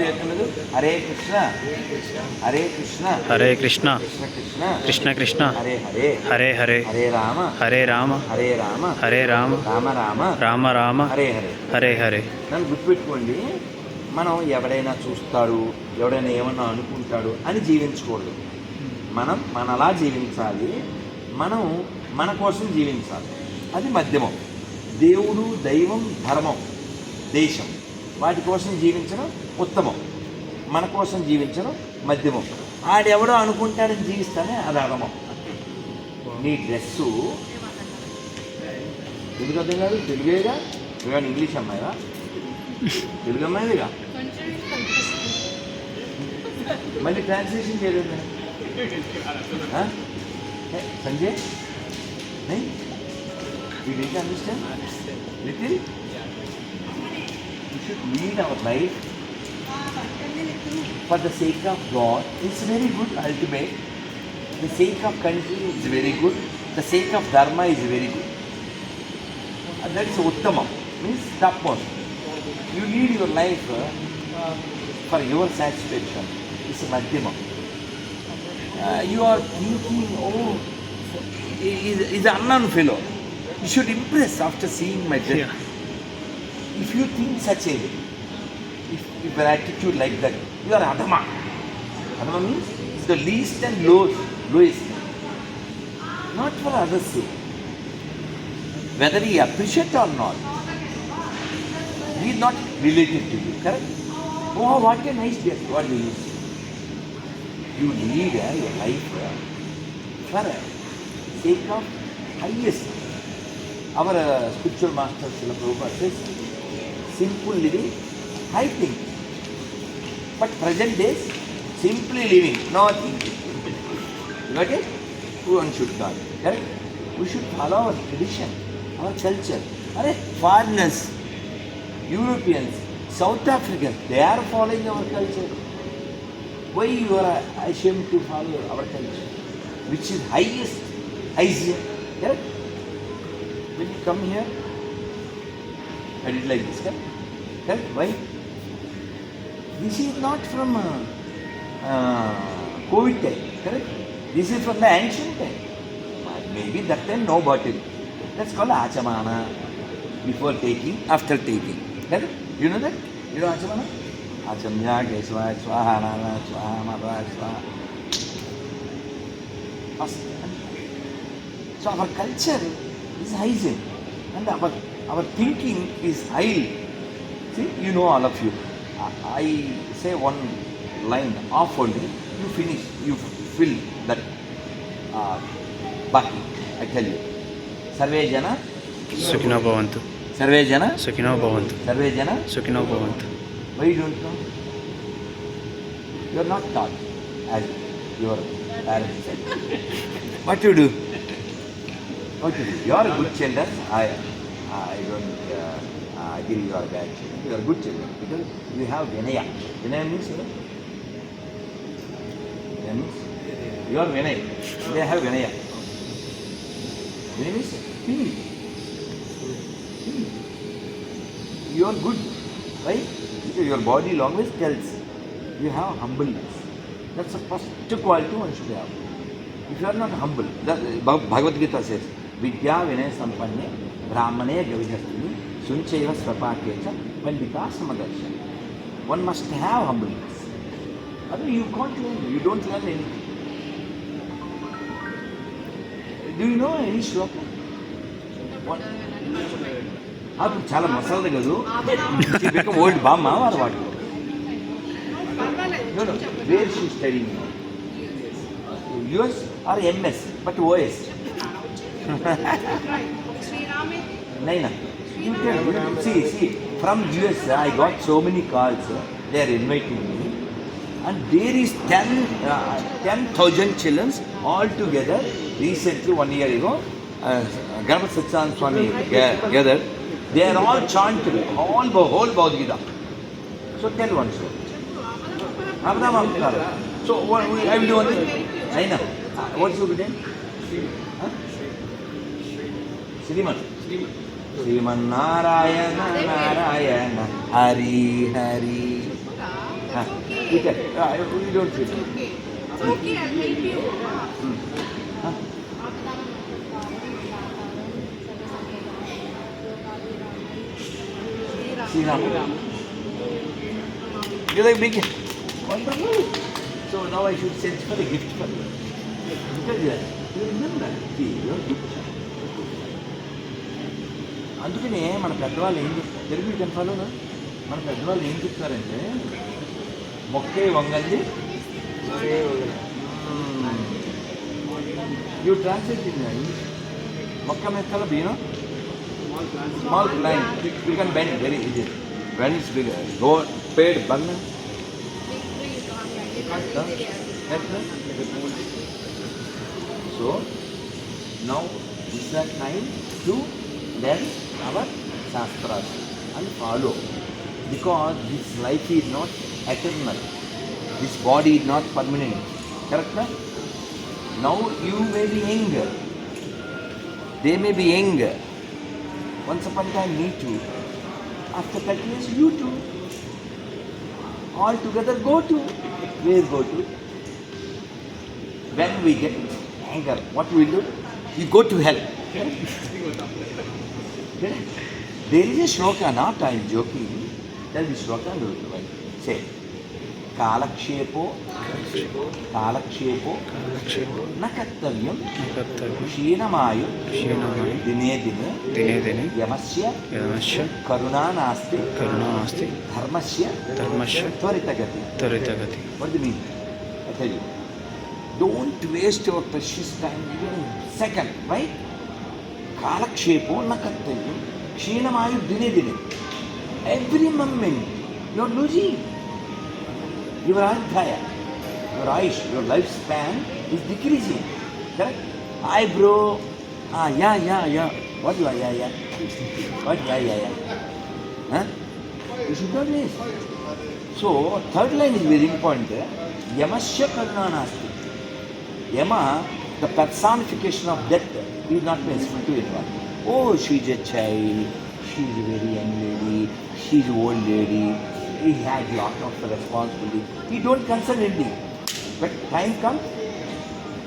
ముందు హరే కృష్ణ హరే కృష్ణ హరే కృష్ణ కృష్ణ కృష్ణ కృష్ణ కృష్ణ హరే హరే హరే హరే హరే రామ హరే రామ హరే రామ హరే రామ రామ రామ రామ రామ హరే హరే. హరే హరే. నన్ను గుర్తుపెట్టుకోండి మనం ఎవడైనా చూస్తాడు ఎవడైనా ఏమన్నా అనుకుంటాడు అని జీవించకూడదు. మనం మనలా జీవించాలి మనం మన కోసం జీవించాలి. అది మధ్యమం. దేవుడు దైవం ధర్మం దేశం. వాటి కోసం జీవించడం ఉత్తమం. మన కోసం జీవించడం మధ్యమం. ఆడెవడో అనుకుంటాడని జీవిస్తానే అది అధమం. నీ డ్రెస్సు ఎందుకు అర్థం కాదు తెలుగేగా? ఇవాళ ఇంగ్లీష్ అమ్మాయిగా తెలుగు అమ్మాయిదిగా మళ్ళీ ట్రాన్స్లేషన్ చేయలేదు Sanjay? వీడింటి understand Nitin? Should lead our life for the sake of God. It's very good ultimate. The sake of country is very good. The sake of dharma is very good. And that is uttamam. Means topmost. You lead your life uh, for your satisfaction. It's madhyamam. Uh, you are thinking, oh, is, is an unknown fellow. You should impress after seeing my dress. If you think such a way, if, if an attitude like that, you are Adama. Adama means it's the least and lowest, lowest. Not for others' sake. Whether he appreciates or not, he is not related to you, correct? Oh, what a nice dress. What do you you lead uh, your life uh, for uh, sake of highest. Our uh, spiritual master Srila Prabhupada says, simple living, high thinking. But present days, simply living, not thinking. You got it? One should not. Correct? We should follow our tradition, our culture. Are foreigners, Europeans, South Africans, they are following our culture. Why you are ashamed to follow our culture, which is highest, highest, correct? When you come here, I did like this, correct? Correct? Why? This is not from uh, uh, COVID time, correct? This is from the ancient time. Maybe that time no bottle. That's called achamana. Before taking, after taking. Correct? You know that? You know achamana? Achamya, Kesava, Swaha, Nana, Swaha. First. So our culture is hygiene and our, our thinking is high. See, you know all of you. I say one line off only, you finish, you fill that uh. I tell you. Sarve Jana Sukhino Bhavantu. Sarve Jana Sukhino Bhavantu. Sarve Jana Sukhino Bhavantu. Why you don't know? You are not taught as your parents said. what you do? What you do? You are a good child, I am. I don't uh, agree you are bad children. You are good children because you have Vinaya. Vinaya means you know? Vinaya means you are Vinaya. They have Vinaya. Vinaya means. Humility. You are good. Why? Because your body language tells you have humbleness. That's the first quality one should have. If you are not humble, that, Bhag- Bhagavad Gita says, విద్యా వినయ సంపన్నే బ్రాహ్మణే గవిహస్తిని సుంచైవ స్వపాకే చ పండితా సమదర్శన. One must have humblings అది you can't learn you don't learn anything do you know any shloka అప్పుడు చాలా మసాలది కదూ ఓల్డ్ బామ్మ వారు వాటిలో where should study US or MS but OS नहीं ना। See see from U S I got so many calls they are inviting me and there is ten ten thousand children's all together recently one year ago Ganapati Satyanarayan Swami gather they are all chant all whole Bhagavad Gita so tell one so अर्धम so I will do one I know what you do then Help you. Hmm. Huh? Sriram. You like big? Wonderful. So now I should send for a gift for you. Because you remember, see, good. అందుకనే మన పెద్దవాళ్ళు ఏం చెప్తారు Telugu can follow మన పెద్దవాళ్ళు ఏం చెప్తారంటే మొక్కే వంగంది యూ ట్రాన్స్లేట్ ఇంగ్లీష్ మొక్క మెత్తల బీనో small plant you can bend very easy when it's big go పేడ్ బంగ్ So now is the time to learn our shastras and follow because this life is not eternal. This body is not permanent. Correct? Na? Now you may be younger. They may be younger. Once upon a time, me too. After 30 years, you too. All together go to. Where go to? When we get anger, what we do? We go to hell. there is a shloka, not I am joking. There is a shloka, no, no, I say. కాలక్షేపో కాలక్షేపో కాలక్షేపో న కర్తవ్యం కర్తవ్యం క్షీణమాయు క్షీణమాయు దినే దినే దినే దినే యమస్య యమస్య కరుణా నాస్తి కరుణాస్తి ధర్మస్య ధర్మస్య త్వరితగతి త్వరితగతి What do you mean? I tell you. Don't waste your precious time even a ಕಾಲಕ್ಷೇಪವು ನ ಕರ್ತವ್ಯ ಕ್ಷೀಣಮಾಯು ದಿನೇ ದಿನೇ every moment your losing your ಆರ್ಥಾಯ your AYUSH your life span is decreasing correct I bro ah yeah yeah yeah what yeah yeah yeah what yeah yeah yeah ಹಾಂ you should not laze so third line is very important ಯಮಶ್ಯ ಕರುಣಾ ನಾಸ್ತಿ ಯಮ the personification of death of death, is not merciful to anyone. Oh, she's a child, she's a very young lady, she's an old lady, he had lot of responsibility. He don't concern anything. But time comes,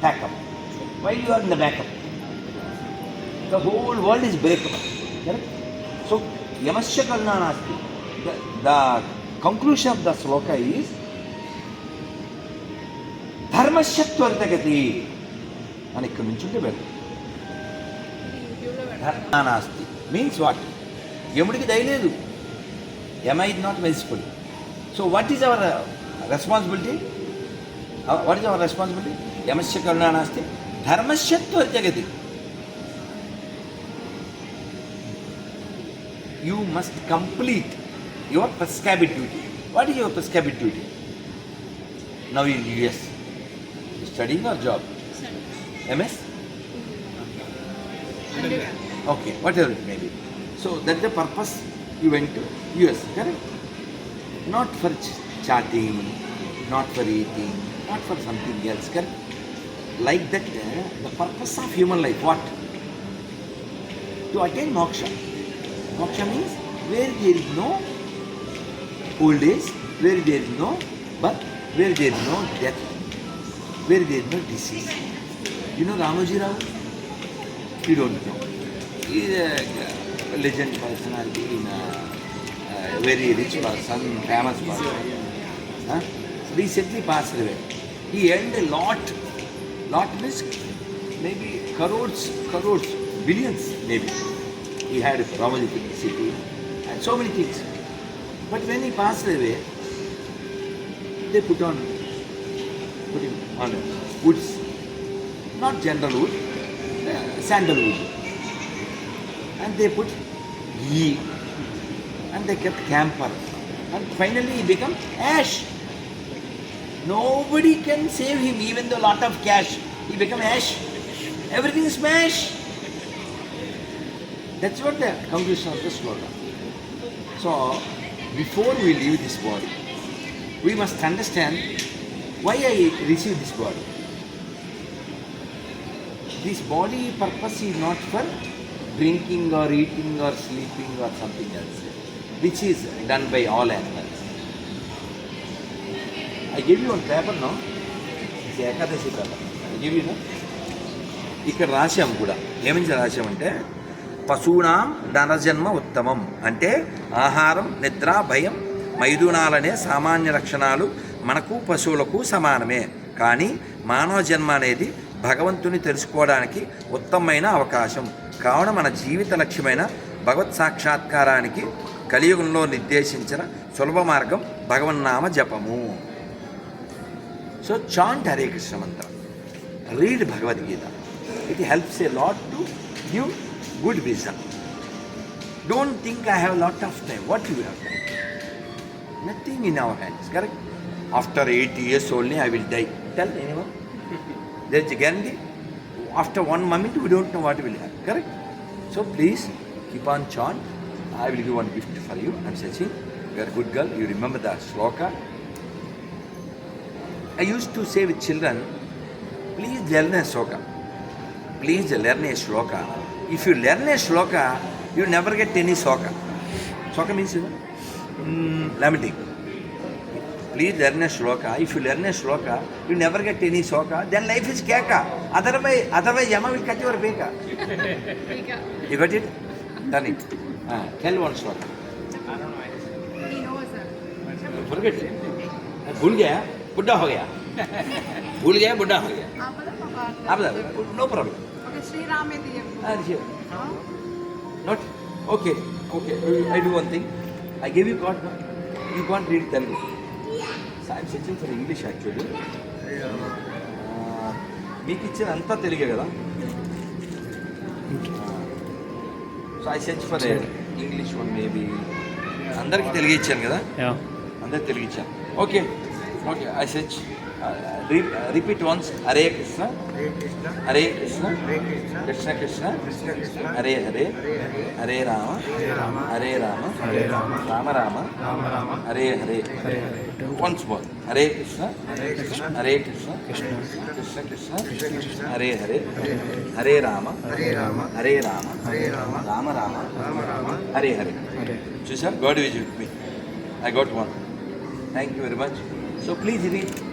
backup. While you are in the backup, the whole world is breakable. Correct? So, Yamasya karuna. The, the conclusion of the sloka is ధర్మస్య త్వరితగతి అని ఇక్కడ నుంచి ఉంటే better ధర్మ నాస్తి means what యముడికి దయలేదు Yama is not merciful so what is our responsibility what is our responsibility యమస్య కరుణా నాస్తి ధర్మస్య త్వరితగతి you must complete your prescribed duty. What is your prescribed duty? Now in US, studying or job? Okay, whatever it may be. So that's the purpose you went to US, correct? Not for ch- chatting, not for eating, not for something else, correct? Like that, uh, the purpose of human life, what? To attain moksha. Moksha means where there is no old age, where there is no birth, where there is no death, where there is no disease. You know Ramoji Rao? You don't know. He is a legend personality in a, a very rich person, famous person. Huh? Recently passed away. He earned a lot. Lot means maybe crores, crores, billions maybe. He had a Ramoji city and so many things. But when he passed away, they put on, put him on uh, put him on woods, not general wood, uh, sandalwood, and they put ghee, and they kept camphor, and finally he became ash. Nobody can save him, even though lot of cash. He became ash. Everything is smash. That's what the conclusion of the slogan. So, before we leave this body, we must understand why I received this body. This body purpose is not for drinking or eating or sleeping or something else, which is done by all animals. I gave you one paper, no? It's Ekadashi paper I give you ఇక్కడ రాశాం కూడా. ఏమని రాశామంటే పశువునాం ధనజన్మ ఉత్తమం. అంటే ఆహారం నిద్ర భయం మైదునాలనే సామాన్య లక్షణాలు మనకు పశువులకు సమానమే. కానీ మానవ జన్మ అనేది భగవంతుని తెలుసుకోవడానికి ఉత్తమమైన అవకాశం. కావున మన జీవిత లక్ష్యమైన భగవత్ సాక్షాత్కారానికి కలియుగంలో నిర్దేశించిన సులభ మార్గం భగవన్నామ జపము. So chant Hare Krishna mantram read Bhagavad Gita it helps a lot to give good vision don't think I have lot of time what you have time nothing in our hands correct after eight years only I will die tell any one is guarantee after one moment, we don't know what will happen. Correct? So please keep on chant. I will give one gift for you. I'm saying, You are a good girl. You remember that sloka. I used to say with children, please learn a sloka. Please learn a sloka. If you learn a sloka, you never get any soka. Soka means you know, mm, lamenting. Please learn a shloka if you learn a shloka you never get any shok then life is cake otherwise otherwise Yama will cut your back you got it done it tell one shloka भूल गए भूल गया बुड्ढा हो गया भूल गया बुड्ढा हो गया आप बता नो प्रॉब्लम श्री राम दिए not okay okay I do one thing I give you got you can't read Telugu since I'm searching for English actually. మీకు ఇచ్చింది అంతా తెలుగే కదా? So I search for English one maybe అందరికి తెలుగు ఇచ్చాను కదా? అందరికి తెలుగు ఇచ్చాను. Okay okay I search repeat one Hare Krishna Hare Krishna Krishna Krishna Hare Hare Hare Ram Hare Ram Ram Ram Hare Hare one बोल हरे कृष्ण हरे कृष्ण कृष्ण कृष्ण हरे हरे हरे राम हरे राम राम राम हरे हरे चूसा God with me E got one thank you very much so please read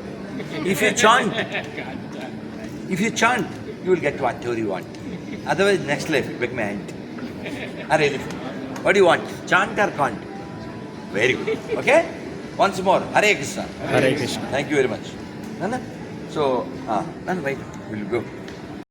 If you chant, if you chant, you will get whatever you want. Otherwise, next life, big man. an. What do you want? Chant or can't? Very good. Okay? Once more, Hare Krishna. Hare Krishna. Thank you very much. So, ah, wait, we'll go.